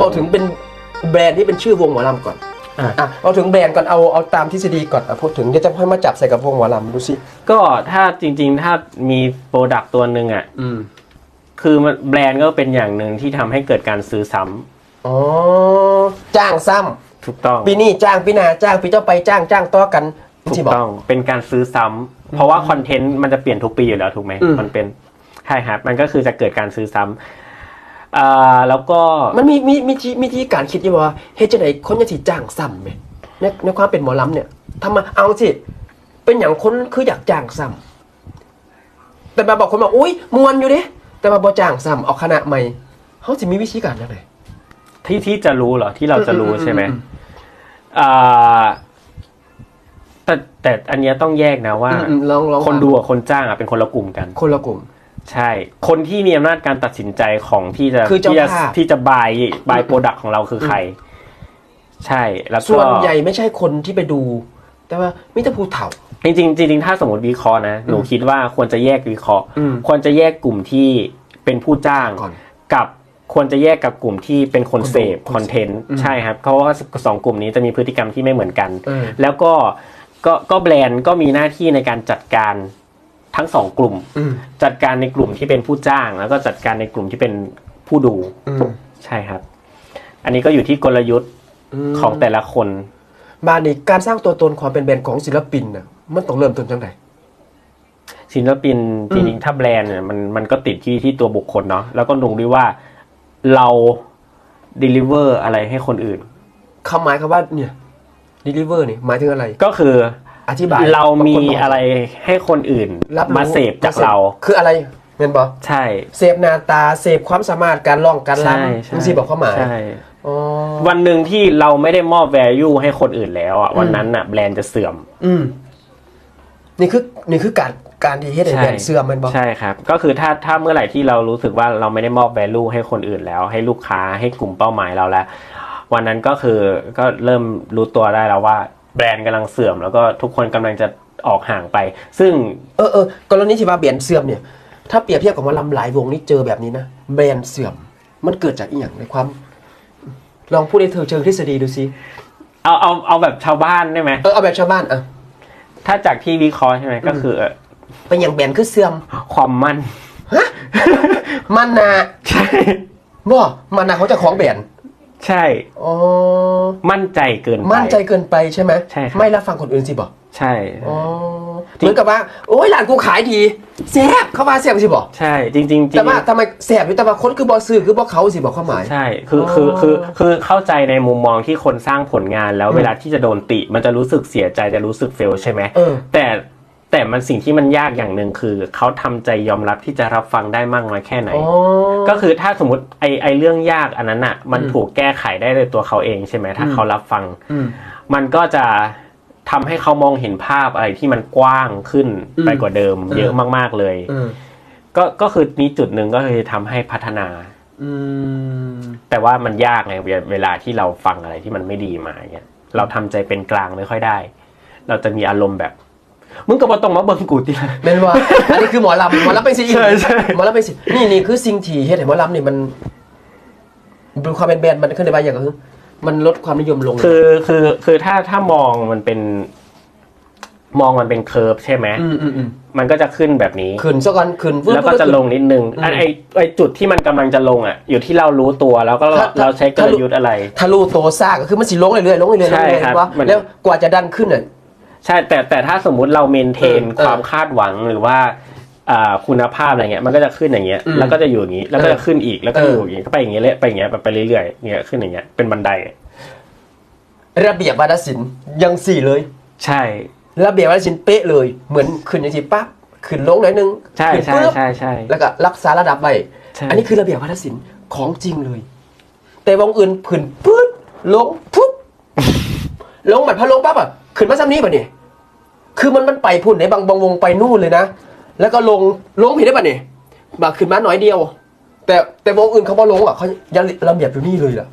เอาถึงเป็นแบรนด์ที่เป็นชื่อวงหมอลำก่อนอะอะเอาถึงแบรนด์ก่อนเอาเอาตามทฤษฎีก่อนอะพูดถึงเดี๋ยวจะค่อยมาจับใส่กับวงหมอลำดูสิก็ถ้าจริง ๆ ถ้ามีโปรดักต์ตัวหนึ่งอะอืมคือมันแบรนด์ก็เป็นอย่างหนึ่งที่ทำให้เกิดการซื้อซ้ำอ๋อจ้างซ้ถูกต้องำปีนี้จ้างปีหน้าจ้างปีเจ้าไปจ้างจ้างต่อกันถูที่กบอก ต้องเป็นการซื้อซ้ำเพราะว่าคอนเทนต์มันจะเปลี่ยนทุกปีอยู่แล้วถูกไหมอืม มันเป็นใช่ครับมันก็คือจะเกิดการซื้อซ้ำ อ่าแล้วก็มันมีมีมีที่มีที่การคิดอยู่ว่าเฮ็ดจังไดคนจะสิจ้างซ้ำไหมในในความเป็นหมอลำเนี่ยทำไมเอาสิเป็นอย่างคนคืออยากจ้างซ้ำแต่มาบอกคนบอกอุ้ยมวนอยู่เด้แต่มาบ่จ้างซ้ำเอาคณะใหม่เขาสิมีวิธีการจังได ที่ที่จะรู้เหรอที่เราจะรู้อืมอืมใช่ไหมอืมอ่าแต่แต่อันเนี้ยต้องแยกนะว่า อืมๆลองลองคนดูกับคนจ้างอะเป็นคนละกลุ่มกัน คนละกลุ่ม ใช่ คนที่มีอำนาจการตัดสินใจของที่จะคือเจ้าที่จะภาพ ที่จะบายบายโปรดักของเราคือใคร ใช่แล้วก็ส่วนใหญ่ไม่ใช่คนที่ไปดู แต่ว่ามิตรภูเถ่าจริงๆจริงๆถ้าสมมติวิเคราะห์นะหนูคิดว่าควรจะแยกวิเคราะห์ อืมควรจะแยกกลุ่มที่เป็นผู้จ้างก่อนกับควรจะแยกกับกลุ่มที่เป็นคนเสพคนดูคอนเทนต์อืมใช่ครับเพราะว่าสองกลุ่มนี้จะมีพฤติกรรมที่ไม่เหมือนกัน เออ แล้วก็ก็ก็แบรนด์ก็มีหน้าที่ในการจัดการ ทั้งสองกลุ่มอืมจัดการในกลุ่มที่เป็นผู้จ้าง แล้วก็จัดการในกลุ่มที่เป็นผู้ดูอืมใช่ครับ อันนี้ก็อยู่ที่กลยุทธ์ของแต่ละคนมาในการสร้างตัวตนความเป็นแบรนด์ของศิลปินน่ะมันต้องเริ่มต้นจังไดศิลปินอืจมริงๆถ้าแบรนด์เนี่ยมันมันก็ติดที่ที่ตัวบุคคลเนาะแล้วก็ดูด้วยว่าเรา deliver อะไรให้คนอื่นคำหมายคำว่าเนี่ย deliver นี่หมายถึงอะไร ก็คือ อธิบายเรามีบางคนบอกอะไรให้คนอื่นรับรู้มาเสพจากมสพเรา คืออะไรเงินบอใช่ เสพหน้าตาเสพความสามารถการร้องการใช่รำใช่มึงสิบอกความหมายใช่อ๋อวันหนึ่งที่เราไม่ได้มอบ value ให้คนอื่นแล้วอะวันนั้นอะแบรนด์จะเสื่อม อืมนี่คือนี่คือการการที่เฮ็ดให้ใช่แบรนด์เสื่อมแมันบอกใช่ครับ ก็คือถ้าถ้าเมื่อไหร่ที่เรารู้สึกว่าเราไม่ได้มอบ value ให้คนอื่นแล้ว ให้ลูกค้าให้กลุ่มเป้าหมายเราแล้ว วันนั้นก็คือก็เริ่มรู้ตัวได้แล้วว่า แบรนด์กำลังเสื่อม แล้วก็ทุกคนกำลังจะออกห่างไป ซึ่ง เออเออกรณีที่ว่าแบรนด์เสื่อมเนี่ย ถ้าเปรียบเทียบกับว่าลำหลายวงนี่เจอแบบนี้นะแบรนด์เสื่อม มันเกิดจากอีหยังในความ ลองพูดในเธอเชิงทฤษฎีดูซิเอาเอาเอาแบบชาวบ้านได้ไหมเออเอาแบบชาวบ้านอะถ้าจากที่วิเคราะห์ใช่ไหมก็คือเอ่อเป็นอย่างแบรนด์คือเสื่อมความมั่นมันนะใช่บ่มันนะเขาจะของแบรนด์ ใช่ อ๋อ มั่นใจเกินไป มั่นใจเกินไปใช่ไหมใช่ครับ ไม่รับฟังคนอื่นสิบอกใช่ อ๋อเหมือนกับว่า โอ้ยร้านกูขายดีแซ่บเข้ามาแซ่บสิบอกใช่จริงๆจริงแต่ว่าทำไมแซ่บอยู่แต่ว่าคนคือบอซื้อคือบอเขาสิบอกความหมาย ใช่คืออ๋อคือคือคือเข้าใจในมุมมองที่คนสร้างผลงานแล้วอืมเวลาที่จะโดนติ มันจะรู้สึกเสียใจจะรู้สึกเฟลใช่ไหมเออแต่ แต่มันสิ่งที่มันยากอย่างหนึ่งคือเขาทำใจยอมรับที่จะรับฟังได้มากน้อยแค่ไหนอ๋อก็คือถ้าสมมติไอไอเรื่องยากอันนั้นอะ มันอืมถูกแก้ไขได้ด้วยตัวเขาเองใช่ไหมถ้าอืมเขารับฟังอืมมันก็จะทำให้เขามองเห็นภาพอะไรที่มันกว้างขึ้นอืมไปกว่าเดิมเออเยอะมากๆเลยเออก็ก็คือนี้จุดหนึ่งก็คือทำให้พัฒนาอืมแต่ว่ามันยากไงเวเวลาที่เราฟังอะไรที่มันไม่ดีมาเงี้ยเราทำใจเป็นกลางไม่ค่อยได้ เราจะมีอารมณ์แบบ มึงก็บ่ต้องมาเบิ่งกูติละ แม่นว่า อันนี้คือหมอลำหมอลำเป็นสิใช่ใช่ หมอลำเป็นสินี่นี่คือสิ่งที่เฮ็ดให้หมอลำนี่มันเป็นความเป็นแบรนด์มันขึ้นในบางอย่างก็คือ มันลดความนิยมลง คือคือคือถ้าถ้ามองมันเป็น มองมันเป็นเคอร์ฟใช่ไหมอืมอืมอืมมันก็จะขึ้นแบบนี้ ขึ้นซะก่อนขึ้น แล้วก็จะลงนิดนึงอืมอันไอไอจุดที่มันกำลังจะลงอะ อยู่ที่เรารู้ตัวแล้วก็เราถ้า เราใช้กลยุทธ์อะไร ทะลุโตซ่าก็คือมันสิลงเรื่อยๆลงเรื่อยๆลงใช่เรื่อยครับๆว่ามัน แล้วกว่าจะดันขึ้นน่ะ ใช่แต่แต่ถ้าสมมุติเราเมนเทนเออความคาดหวังหรือว่าอ่าคุณภาพอะไรเงี้ยมันก็จะขึ้นอย่างเงี้ยอืมแล้วก็จะอยู่อย่างงี้แล้วก็เออจะขึ้นอีกแล้วก็เอออ อยู่อย่างงี้ก็ไปอย่างเงี้ยเลยไปอย่างเงี้ยไปเรื่อยๆเงี้ยขึ้นอย่างเงี้ยเป็นบันไดระเบียบวาทศิลป์ยังสี่เลย ใช่ ระเบียบวาทศิลป์เป๊ะเลย เหมือนขึ้นอย่างที่ปั๊บขึ้นลงหน่อยนึงใช่ขึ้นใช่ปึ๊บใช่ใช่ แล้วก็รักษาระดับไว้ใช่ อันนี้คือระเบียบวาทศิลป์ของจริงเลย แต่วงอื่นขึ้นปึ๊บลงปุ๊บลงแบบพอลงปั๊บอะขึ้นมาซ้ำนี้ป่ะเนี่ย คือมันมันไปพุ่นในบางบางวงไปนู่นเลยนะ แล้วก็ลงลงผิดได้ป่ะเนี่ยบางขึ้นมาหน่อยเดียว แต่แต่วงอื่นเขาพอลงอะเขายังระเบียบอยู่นี่เลยล่ะ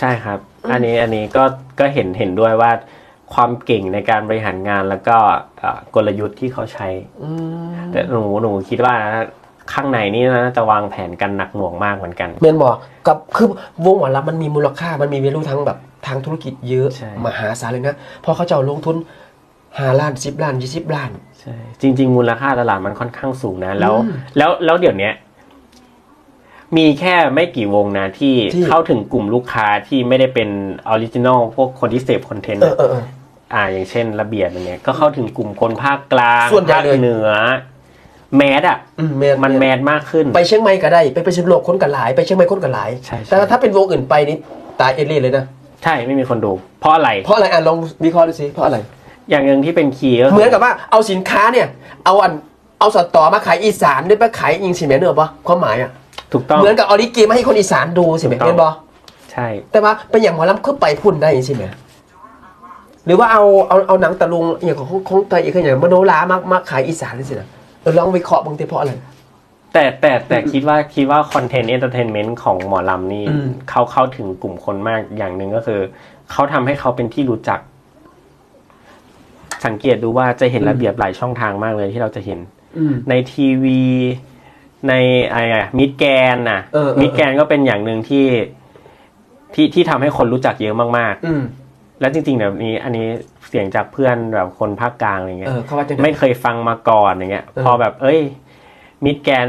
ใช่ครับ อันนี้อันนี้ก็ก็เห็นเห็นด้วยว่าความเก่งในการบริหารงานแล้วก็อ่ากลยุทธ์ที่เขาใช้ อืมแต่หนูหนูคิดว่านะข้างในนี่นะจะวางแผนกันหนักหน่วงมากเหมือนกัน เมนบอกกับคือวงหมอลำมันมีมูลค่ามันมีเวลูทั้งแบบทางธุรกิจเยอะใช่ มหาศาลเลยนะพอเขาจะเอาลงทุน หาล้านสิบล้านยี่สิบล้าน ใช่จริง ๆ มูลค่าตลาดมันค่อนข้างสูงนะ แล้ว อืมแล้วแล้วเดี๋ยวเนี้ย มีแค่ไม่กี่วงนะที่ที่ เข้าถึงกลุ่มลูกค้าที่ไม่ได้เป็นออริจินอลพวกคนที่เสพคอนเทนต์เออเออเออ อ่า อย่างเช่น ระเบียบอย่างเงี้ยก็เข้าถึงกลุ่มคนภาคกลางส่วนใหญ่ภาคเลย เหนือ แมสอะ อืมแมนมันแมสมากขึ้น ไปเชียงใหม่ก็ได้ ไปไปเชียงโลกคนกันหลายไปเชียงใหม่คนกันหลาย ใช่ใช่ แต่ถ้าเป็นวงอื่นไปนี่ตายเอเลี่เลยนะ ใช่ไม่มีคนดู เพราะอะไร เพราะอะไรอะลองวิเคราะห์ดูสิเพราะอะไร อย่างหนึ่งที่เป็นคีย์ก็เหมือนกับว่าเอาสินค้าเนี่ยเอาอันเอาสตอมาขายอีสานได้ไปขายยิงสิแม่เนอะปะความหมายอะถูกต้อง เหมือนกับเอาลิเกมาให้คนอีสานดูสิแม่ถูกต้องเป็นบอใช่ แต่ว่าเป็นอย่างหมอลำคือไปพุ่นได้ใช่ไหมหรือว่าเอาเอาเอาหนังตะลุงอย่างของของไทยอีกอย่างมโนรามามาขายอีสานเลยสินะเออลองวิเคราะห์บางทีเพราะอะไรแต่แต่แต่คิดว่าคิดว่าคอนเทนต์เอนเตอร์เทนเมนต์ของหมอลำนี่อืมเขาเข้าถึงกลุ่มคนมากอย่างหนึ่งก็คือ เขาทำให้เขาเป็นที่รู้จัก สังเกตดูว่าจะเห็นระเบียบหลายช่องทางมากเลยที่เราจะเห็นอืมในทีวีในอะไรอะมิดแกนน่ะเออเออมิดแกนก็เป็นอย่างหนึ่งที่ที่ที่ทำให้คนรู้จักเยอะมากอืมๆแล้วจริงๆแบบนี้ อันนี้เสียงจากเพื่อนแบบคนภาคกลางอะไรเงี้เอยอเขาว่าจะไม่เคยฟังมาก่อนอย่างเงี้ยเออพอแบบ เอ้ย มิดแกน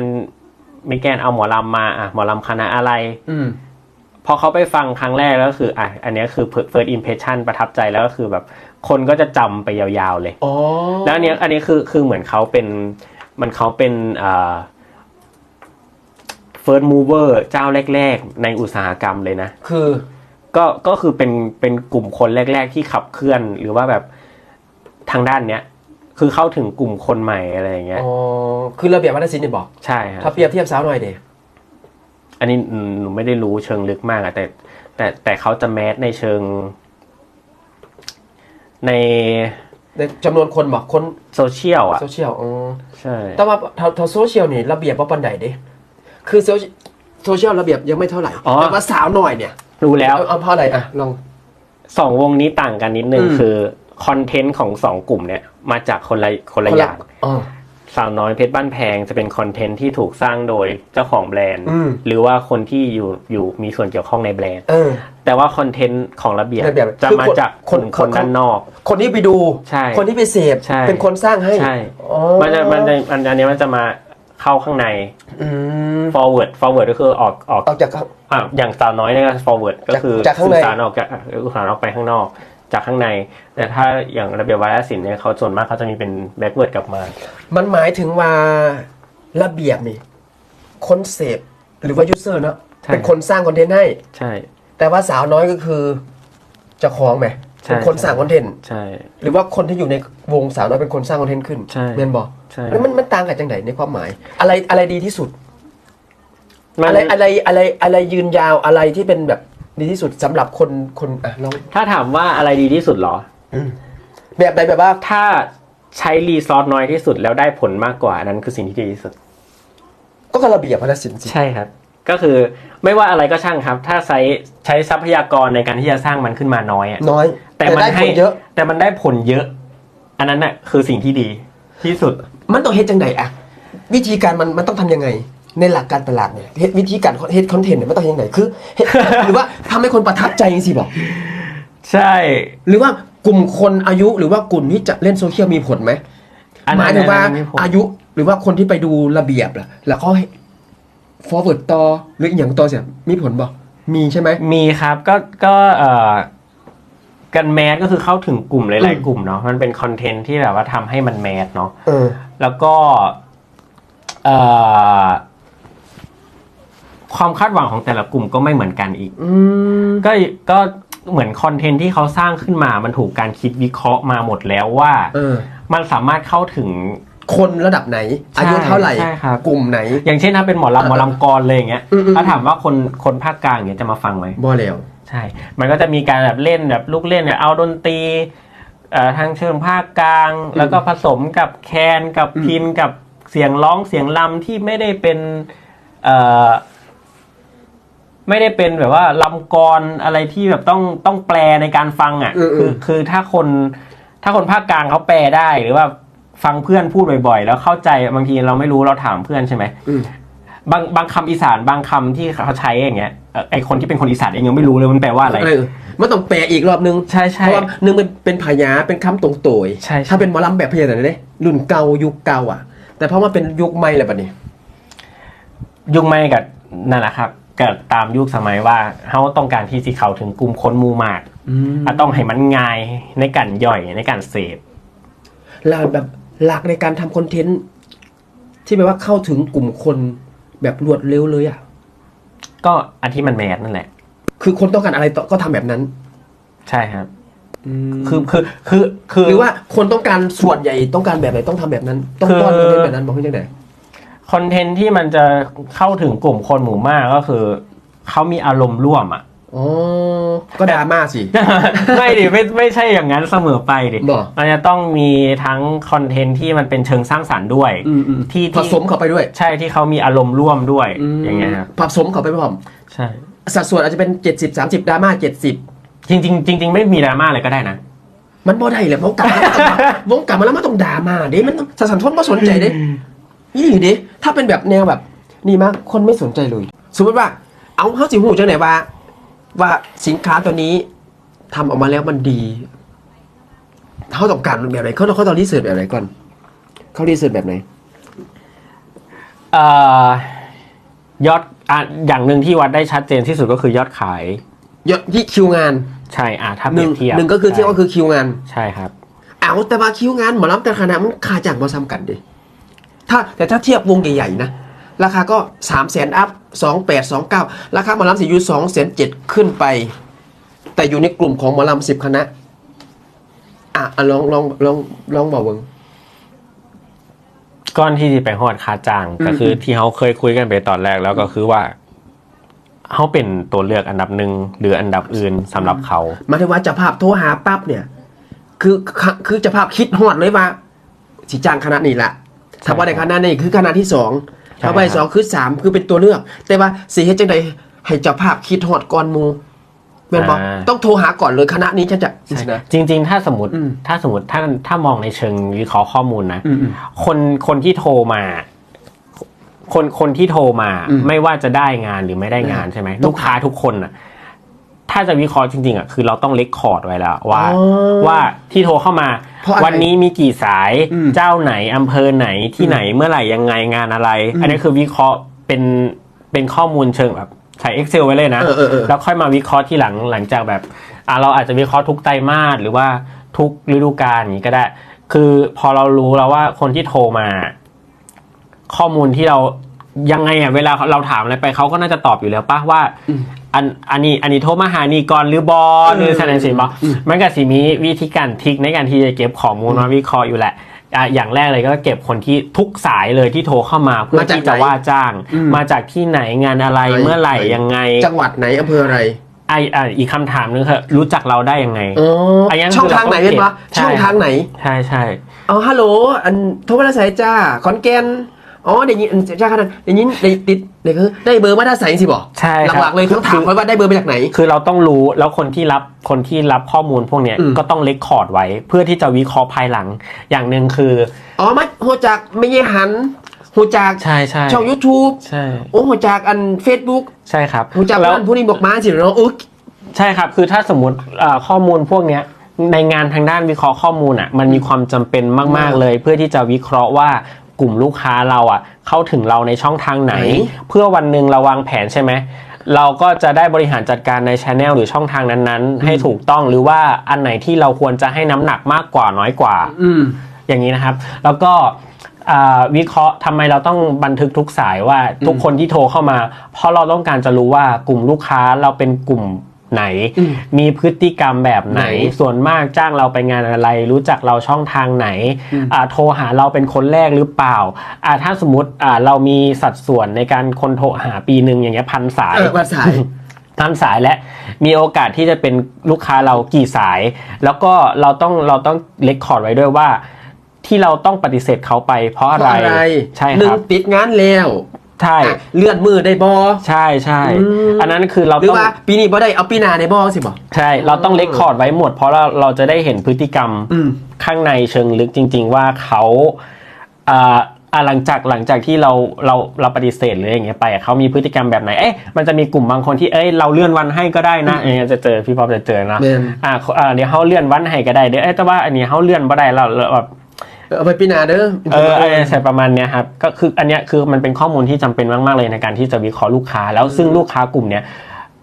มิดแกนเอาหมอลำมาอะหมอลำคณะอะไร อืม พอเขาไปฟังครั้งแรกแล้วก็คืออะอันเนี้ยคือ first impression ประทับใจแล้วก็คือแบบคนก็จะจำไปยาวๆเลยอ๋อแล้วอันเนี้ยอันนี้คือคือเหมือนเขาเป็นมันเขาเป็นอ่า first mover เจ้าแรก ๆ ในอุตสาหกรรมเลยนะ คือก็ก็คือเป็นเป็นกลุ่มคนแรก ๆ ที่ขับเคลื่อนหรือว่าแบบทางด้านเนี้ยคือเข้าถึงกลุ่มคนใหม่อะไรอย่างเงี้ยอ๋อคือระเบียบวัฒนศิลป์เนี่ยบอกใช่ครับถ้าเปรียบเทียบสาวหน่อยเด็ อันนี้อืมหนูไม่ได้รู้เชิงลึกมากอะแต่ แต่แต่เขาจะแมสในเชิง ในในจำนวนคนบอกคนโซเชียลอะโซเชียลอ๋อใช่แต่ว่าถ้าถ้าโซเชียลนี่ระเบียบว่าปันใดเด้คือโซโซเชียลระเบียบยังไม่เท่าไหร่อ๋อแต่ว่าสาวหน่อยเนี่ย รู้แล้วเอาเอาเพราะอะไรอะลองสองวงนี้ต่างกันนิดนึงอืมคือคอนเทนต์ของสองกลุ่มเนี่ย มาจากคนละคนละอย่างอ๋อ สาวน้อยเพชรบ้านแพงจะเป็นคอนเทนต์ที่ถูกสร้างโดยเจ้าของแบรนด์ อืม หรือว่าคนที่อยู่อยู่มีส่วนเกี่ยวข้องในแบรนด์ เออ แต่ว่าคอนเทนต์ของระเบียบระเบียบจะคือมาคนจากคคนนคนคนด้านนอก คนที่ไปดู ใช่คนที่ไปเสพใช่ เป็นคนสร้างให้ใช่อ๋อมันจะมันจะมันอันเนี้ยมันจะมาเข้าข้างใน อืม forward forward ก็คือออกออก ออกจากข้างอะอย่างสาวน้อยเนี่ยก็ forward ก็คือจากข้างใน สื่อสารออกจากสื่อสารออกไปข้างนอก จากข้างใน แต่ถ้าอย่างระเบียบวาทศิลป์เนี่ยเขาส่วนมากเขาจะมีเป็น backward กลับมา มันหมายถึงว่าระเบียบนี่คนเสพหรือว่ายูเซอร์เนาะใช่ เป็นคนสร้างคอนเทนต์ให้ ใช่ แต่ว่าสาวน้อยก็คือเจ้าของไหมใช่ เป็นคนสร้างคอนเทนต์ใช่ หรือว่าคนที่อยู่ในวงสาวน้อยเป็นคนสร้างคอนเทนต์ขึ้นใช่เมนบอกใช่ แล้วมันมันต่างกันจังไหนในความหมาย อะไรอะไรดีที่สุด มันอะไรอะไรอะไรอะไรยืนยาวอะไรที่เป็นแบบ ดีที่สุดสำหรับคนคนอะลองถ้าถามว่าอะไรดีที่สุดเหรอแบบใดแบบว่าถ้าใช้รีซอสน้อยที่สุดแล้วได้ผลมากกว่าอันนั้นคือสิ่งที่ดีที่สุด ก็การระเบียบวัฒนศิลป์สิใช่ครับ ก็คือไม่ว่าอะไรก็ช่างครับ ถ้าใช้ใช้ทรัพยากรในการที่จะสร้างมันขึ้นมาน้อยอะน้อย แต่แต่มันได้ผให้ลเยอะ แต่มันได้ผลเยอะ อันนั้นน่ะคือสิ่งที่ดีที่สุด มันต้องเฮ็ดจังไดอะวิธีการมันมันต้องทำยังไง ในหลักการตลาดเนี่ยเฮ็ดวิธีการเฮ็ดคอนเทนต์เนี่ยมันต้องเฮ็ดยังไงคือเฮ็ดหรือว่าทำให้คนประทับใจจริงๆบอกใช่ หรือว่ากลุ่มคนอายุหรือว่ากลุ่มที่จะเล่นโซเชียลมีผลไหมอันหนั้มายนถึงว่าอันนั้นมีผลอายุหรือว่าคนที่ไปดูระเบียบล่ะ แล้วเขาให้ forward ต่อหรืออหย่างต่อเสียมีผลบ่มีใช่ไหมมีครับก็ก็เอ่อกันแมสก็คือเข้าถึงกลุ่มหลายอืมๆกลุ่มเนาะมันเป็นคอนเทนต์ที่แบบว่าทำให้มันแมสเนาะเออแล้วก็เอ่อ ความคาดหวังของแต่ละกลุ่มก็ไม่เหมือนกันอีกอืมก็ก็เหมือนคอนเทนต์ที่เขาสร้างขึ้นมามันถูกการคิดวิเคราะห์มาหมดแล้วว่าเออมันสามารถเข้าถึงคนระดับไหน อายุเท่าไหร่ใช่ครับกลุ่มไหน อย่างเช่นถ้าเป็นหมอเออลำหมอลำกรเลยอย่างเงี้ยอืมอืมถ้าถามว่าคนคนภาคกลางเนี่ยจะมาฟังไหมบ่แล้วใช่ มันก็จะมีการแบบเล่นแบบลูกเล่นเนี่ยเอาดนตรีเอ่อทางเชิงภาคกลาง แล้วก็ผสมกับแคนกับอืมพินกับเสียงร้องเสียงลำที่ไม่ได้เป็นเอ่อ ไม่ได้เป็นแบบว่าลำกรอะไรที่แบบต้องต้องแปลในการฟังอะอืมอืมคือคือถ้าคนถ้าคนภาคกลางเขาแปลได้หรือว่าฟังเพื่อนพูดบ่อยๆ แล้วเข้าใจบางทีเราไม่รู้เราถามเพื่อนใช่ไหมอืม บางบางคำอีสานบางคำที่เขาใช้อย่างเงี้ยเอ่อไอคนที่เป็นคนอีสานเองยังไม่รู้เลยมันแปลว่าอะไร เออมันต้องแปลอีกรอบนึง ใช่ใช่เพราะว่าหนึ่งเป็นเป็นพยาเป็นคำตรงโตยใช่ใช่ ถ้าเป็นหมอลำแบบพยาแต่เนี่ยรุ่นเก่ายุคเก่าอะ แต่เพราะว่าเป็นยุคใหม่แหละบัดนี้ ยุคไม่กับนั่นแหละครับเกิดตามยุคสมัยว่าเขาต้องการที่สิเขาถึงกลุ่มคนหมูมากอืมอะต้องให้มันง่ายในการย่อยในการเสพแล้วแบบหลักในการทำคอนเทนต์ที่แปลว่าเข้าถึงกลุ่มคนแบบรวดเร็วเลยอะ ก็อันที่มันแมสนั่นแหละ คือคนต้องการอะไรต่อก็ทำแบบนั้น ใช่ครับ คืคืออคือคือคือ หรือว่าคนต้องการส่วนใหญ่ต้องการแบบไหนต้องทำแบบนั้น ต้องป้อนคือคอนเทนต์แบบนั้นบอกให้จังได คอนเทนต์ที่มันจะเข้าถึงกลุ่มคนหมู่มากก็คือ เขามีอารมณ์ร่วมอะอ๋อก็ดราม่าสิ ไม่ดิไม่ไม่ใช่อย่างนั้นเสมอไปดิบ่มันจะต้องมีทั้งคอนเทนต์ที่มันเป็นเชิงสร้างสรรค์ด้วย อืมอืมที่ผที่สมเข้าไปด้วยใช่ที่เขามีอารมณ์ร่วมด้วยอย่างเงี้ยครับผสมเข้าไปพร้อม ใช่ สัดส่วนอาจจะเป็น 70 30ดราม่า70 จริงจริงๆจริงๆไม่มีดราม่าเลยก็ได้นะ มันบ่ได้แหละวงการมันต้องวงการมาแล้วมันต้องด่ามาเด้มันต้องสะสันทนบ่สนใจเด้ นี่เด้ถ้าเป็นแบบแนวแบบนี่มากคนไม่สนใจเลย สมมติว่า เอาเฮาสิฮู้จังไหนว่า ว่าสินค้าตัวนี้ทำออกมาแล้วมันดีเขาต้องการแบบไหนเขาเขาต้องรีเสิร์ชแบบไหนก่อนเขารีเสิร์ชแบบไหนเอ่อยอดอะอย่างหนึ่งที่วัดได้ชัดเจนที่สุดก็คือยอดขาย ยอดที่คิวงานใช่อะถ้าหเปรีนึ่ยงบเทียบหนึ่งก็คือเที่ยวก็คือคิวงาน ใช่ครับ เอาแต่ว่าคิวงานหมอลำแต่ละคณะมันค่าจ้างบ่ซ้ำกันเดิ ถ้าแต่ถ้าเทียบวงใหญ่ๆนะราคาก็สามแสนอัพสองแปดสองเก้าราคาหมอลำสิอยู่สองแสนเจ็ดขึ้นไป แต่อยู่ในกลุ่มของหมอลำสิบคณะอะอะลองลองลองลองบอกเบิงก้อนที่จะไปฮอดค่าจ้างอืมก็คือที่เขาเคยคุยกันไปตอนแรกแล้วก็คือว่าเขาเป็นตัวเลือกอันดับหนึ่งหรืออันดับอื่นสำหรับเขาหมายถึงว่าเจะภาพโทรหาปั๊บเนี่ย คือคือคือเจะภาพคิดฮอดเลยว่าสิจ้างคณะนี้ละ ถ้าว่าในคณะนี้คือคณะที่สองใช่ถ้าว่าในสองคือสามคือเป็นตัวเลือก แต่ว่าสิเฮ็ดจังใดให้เจ้าภาพคิดฮอดก่อนหมูแม่นบ่อ่าต้องโทรหาก่อนเลยคณะนี้ฉันจะใช่นะจริง ๆ ถ้าสมมติอืมถ้าสมมติถ้าถ้ามองในเชิงวิเคราะห์ข้อมูลนะอืมอืมคนคนที่โทรมา คนคนที่โทรมาอืมไม่ว่าจะได้งานหรือไม่ได้งานใช่ไหมต้องลูกค้าทุกคนอะ ถ้าจะวิเคราะห์จริงๆอะคือเราต้องเลคคอร์ดไว้แล้วว่า อ๋อว่าที่โทรเข้ามา เพราะอะไรวันนี้มีกี่สายอืมเจ้าไหนอำเภอไหนที่ไหนเมื่อไหร่ยังไงงานอะไรอืมอันนี้คือวิเคราะห์เป็นเป็นข้อมูลเชิงแบบใส่ Excel ไว้เลยนะ เออเออเออ แล้วค่อยมาวิเคราะห์ที่หลังหลังจากแบบอะเราอาจจะวิเคราะห์ทุกไตรมาสหรือว่าทุกฤดูกาลอย่างนี้ก็ได้ คือพอเรารู้แล้วว่าคนที่โทรมา ข้อมูลที่เรายังไงอะเวลาเราถามอะไรไปเขาก็น่าจะตอบอยู่แล้วป่ะว่า อืมอันอันนี้อันนี้โทรมาหานี่ก่อนหรือบอเออหรือแสดงสิบออืมมันก็สิมีวิธีการทริกในการที่จะเก็บข้อมูลมาวิเคราะห์อยู่แหละอะอย่างแรกเลยก็เก็บคนที่ทุกสายเลยที่โทรเข้ามาเพื่อมาจากที่จะไหนว่าจ้างอืมมาจากที่ไหนงานอะไรไหนเมื่อไหร่ไหนยังไง จังหวัดไหนอำเภออะไรไออะอีกคำถามนึงคือรู้จักเราได้ยังไงอ๋ออันนั้นช่องทางไหนเป็นปะใช่ช่องทางไหน ใช่ใช่เอาฮัลโหลอันโทรมาได้สายจ้าขอนแก่น อ๋อได้ยินอันจ้าขนาดได้ยินได้ติดได้คือได้เบอร์มาได้ใส่สิบอกใช่ครับหลักๆเลยต้องถามไว้ว่าได้เบอร์มาจากไหน คือเราต้องรู้แล้วคนที่รับคนที่รับข้อมูลพวกเนี้ยก็ต้องเลคคอร์ดไว้ เพื่อที่จะวิเคราะห์ภายหลัง อย่างหนึ่งคืออ๋อไม่หัวจากไม่ยหันหัวจากใช่ใช่ช่อง YouTube ใช่โอ้หัวจากอัน Facebook ใช่ครับหัวจากแล้วบ้านผู้นี้บอกมาสิเนาะอุ๊ยใช่ครับคือถ้าสมมติข้อมูลพวกเนี้ยในงานทางด้านวิเคราะห์ข้อมูลอะมันมีความจำเป็นมาก ๆ เลย เพื่อที่จะวิเคราะห์ว่า กลุ่มลูกค้าเราอะ เข้าถึงเราในช่องทางไหน เพื่อวันหนึ่งเราวางแผนใช่ไหมเราก็จะได้บริหารจัดการในช anel หรือช่องทางนั้นๆ ให้ถูกต้องหรือว่าอันไหนที่เราควรจะให้น้ำหนักมากกว่าน้อยกว่าอืมอย่างนี้นะครับ แล้วก็อ่าวิเคราะห์ทำไมเราต้องบันทึกทุกสายว่าทุกคนที่โทรเข้ามา เพราะเราต้องการจะรู้ว่ากลุ่มลูกค้าเราเป็นกลุ่ม ไหนอืมมีพฤติกรรมแบบไหนไหน ส่วนมากจ้างเราไปงานอะไร รู้จักเราช่องทางไหนอ่าโทรหาเราเป็นคนแรกหรือเปล่าอ่าถ้าสมมติอ่าเรามีสัดส่วนในการคนโทรหาปีหนึ่งอย่างเงี้ยพันสายเออมาสายทำสายและมีโอกาสที่จะเป็นลูกค้าเรากี่สาย แล้วก็เราต้องเราต้องเลคคอร์ดไว้ด้วยว่าที่เราต้องปฏิเสธเขาไปเพราะเพอะไรราะอะไรใช่หนึ่คงรับติดงานแล้ว ใช่ อะเลื่อนมือได้บอ ใช่ใช่อืม อันนั้นคือเราหรือต้องว่าปีนี้บ่ได้เอาปีหนาในบอสิบอใช่เราต้องเลคคอร์ดไว้หมด เพราะเราเราจะได้เห็นพฤติกรรม อืม ข้างในเชิงลึกจริง ๆ ว่าเขาอ่าอ่าหลังจากหลังจากที่เราเราเราปฏิเสธหรืออย่างเงี้ยไปเขามีพฤติกรรมแบบไหนเอ๊ะมันจะมีกลุ่มบางคนที่เอ้ยเราเลื่อนวันให้ก็ได้นะอย่างเงี้ยจะเจอพี่ป๊อปจะเจอนะแม่น อ่าอ่าเดี๋ยวเขาเลื่อนวันให้ก็ได้เดี๋ยวเอ้ยแต่ว่าอันนี้เขาเลื่อนบ่ได้เราเราแบบ เอาไปปีหนาเด้อเออเออใช่ประมาณเนี้ยครับก็คืออันเนี้ยคือมันเป็นข้อมูลที่จำเป็นมากๆเลยในการที่จะวิเคราะห์ลูกค้า แล้วซึ่งลูกค้ากลุ่มเนี้ย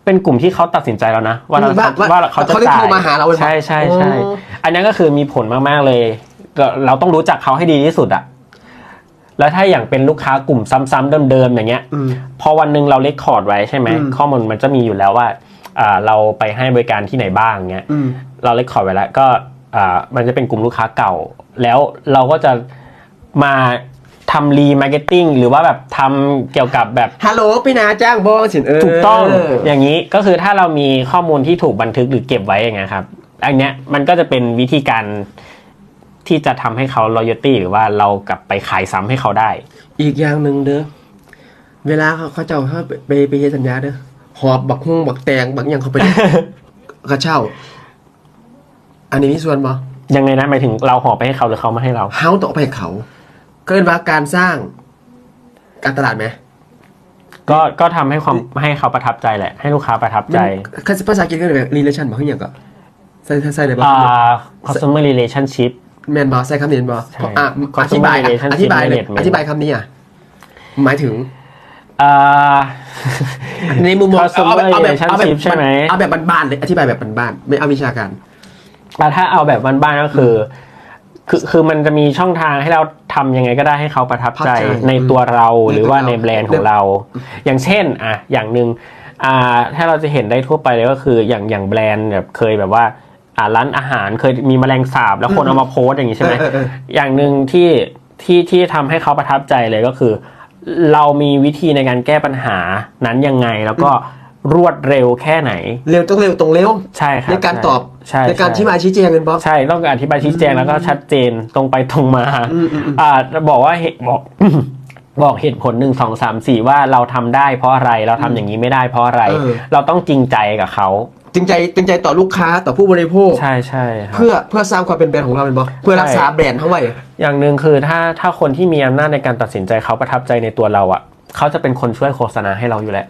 เป็นกลุ่มที่เขาตัดสินใจแล้วนะ ว่าเราว่าว่าว่าเขาจะเขาได้จ่ายโทรมาหาเราเลยใช่ใช่ใช่อ๋ออันนี้ก็คือมีผลมากๆเลยเราเราต้องรู้จักเขาให้ดีที่สุดอะแล้วถ้าอย่างเป็นลูกค้ากลุ่มซ้ำๆเดิมๆอย่างเงี้ยอืมพอวันหนึ่งเราเลคคอร์ดไว้ใช่ไหมอืมข้อมูลมันจะมีอยู่แล้วว่าอ่าเราไปให้บริการที่ไหนบ้างเงี้ยอืมเราเลคคอร์ดไว้แล้วก็ อ่ามันจะเป็นกลุ่มลูกค้าเก่า แล้วเราก็จะมาทำรีมาร์เก็ตติ้งหรือว่าแบบทำเกี่ยวกับแบบ ฮัลโหลปีหนาจ้างบอสิเออถูกต้องอย่างนี้ก็คือถ้าเรามีข้อมูลที่ถูกบันทึกหรือเก็บไว้อย่างเงี้ยครับอันเนี้ยมันก็จะเป็นวิธีการที่จะทำให้เขา loyalty หรือว่าเรากลับไปขายซ้ำให้เขาได้ อีกอย่างหนึ่งเด้อเวลาเขาเขาเจ้าเขาไปไปไปเฮ็ดสัญญาเด้อหอบบักฮุ่งบักแตงบักหยังเขาไปเขาเช่า อันนี้มีส่วนบ่ยังไงนะหมายถึงเราห่อไปให้เขาหรือเขามาให้เราเฮาต้องเอาไปให้เขาเกินว่าการสร้างการตลาดไหมก็ก็ทำให้ความให้เขาประทับใจแหละ ให้ลูกค้าประทับใจมันภาษาอังกฤษก็เลยแบบ relation บอกให้ยังก็ใส่ใส่ใส่เลยบ่อ่า customer relationship แมนบอใส่คำนี้บ่ใช่อะ Customer อธิบายอะ relationship อธิบายเลย management อธิบายคำนี้อะ หมายถึงอ่า ในมุมมอง Customer เอาแบบเอาแบบเอาแบบ relationship ใช่ไหม เอาแบบบ้านๆเลยอธิบายแบบบ้านๆไม่เอาวิชาการ แต่ถ้าเอาแบบบ้านๆก็คืออคือคือมันจะมีช่องทางให้เราทำยังไงก็ได้ให้เขาประทับใจประทับใจในตัวเราหรือว่าในตัวเราในแบรนด์ของเรา อย่างเช่นอะอย่างหนึ่งอ่าถ้าเราจะเห็นได้ทั่วไปเลยก็คืออย่างอย่างแบรนด์แบบเคยแบบว่าอ่าร้านอาหารเคยมีแมลงสาบแล้วคนเอามาโพสต์อย่างนี้ใช่ไหม เออเออเออ อย่างหนึ่งที่ที่ที่ทำให้เขาประทับใจเลยก็คือ เรามีวิธีในการแก้ปัญหานั้นยังไง แล้วก็ รวดเร็วแค่ไหน เร็วต้องเร็วตรงเร็ว ใช่ครับในการตอบใช่ในการช่ที่มาชี้แจงเป็นบอสใช่ต้องอธิบายชี้แจงแล้วก็ชัดเจนตรงไปตรงมาอืมอืมอืมอ่าบอกว่าเหตุบอกบอกเหตุผลหนึ่งสองสามสี่ว่าเราทำได้เพราะอะไรเราทำอย่างนี้ไม่ได้เพราะอะไรเออเราต้องจริงใจกับเขาจริงใจจริงใจต่อลูกค้าต่อผู้บริโภคใช่ใช่ครับเพื่อเพื่อสร้างความเป็นแบรนด์ของเราเป็นบอสเพื่อรักษาใช่แบรนด์เขาไว้อย่างหนึ่งคือถ้าถ้าคนที่มีอำนาจในการตัดสินใจเขาประทับใจในตัวเราอะเขาจะเป็นคนช่วยโฆษณาให้เราอยู่แล้ว